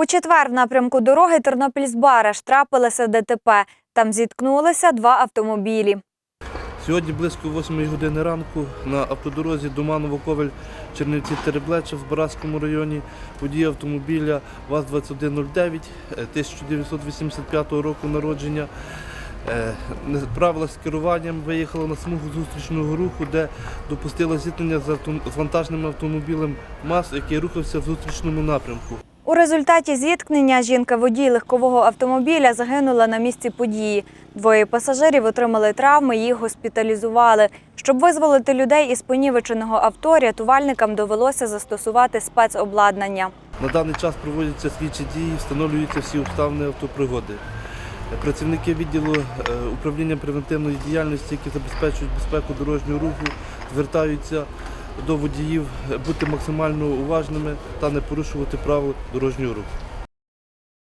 У четвер в напрямку дороги Тернопіль-Збараж трапилося ДТП. Там зіткнулися два автомобілі. Сьогодні близько 8 години ранку на автодорозі Доманово ковель Чернівці Тереблеча в Бараському районі водій автомобіля ВАЗ-2109 е, 1985 року народження. е, не справилась з керуванням, виїхала на смугу зустрічного руху, де допустила зіткнення з вантажним автомобілем МАЗ, який рухався в зустрічному напрямку. У результаті зіткнення жінка-водій легкового автомобіля загинула на місці події. Двоє пасажирів отримали травми, їх госпіталізували. Щоб визволити людей із понівеченого авто, рятувальникам довелося застосувати спецобладнання. На даний час проводяться слідчі дії, встановлюються всі обставини автопригоди. Працівники відділу е, управління превентивної діяльності, які забезпечують безпеку дорожнього руху, звертаються до водіїв бути максимально уважними та не порушувати правил дорожнього руху.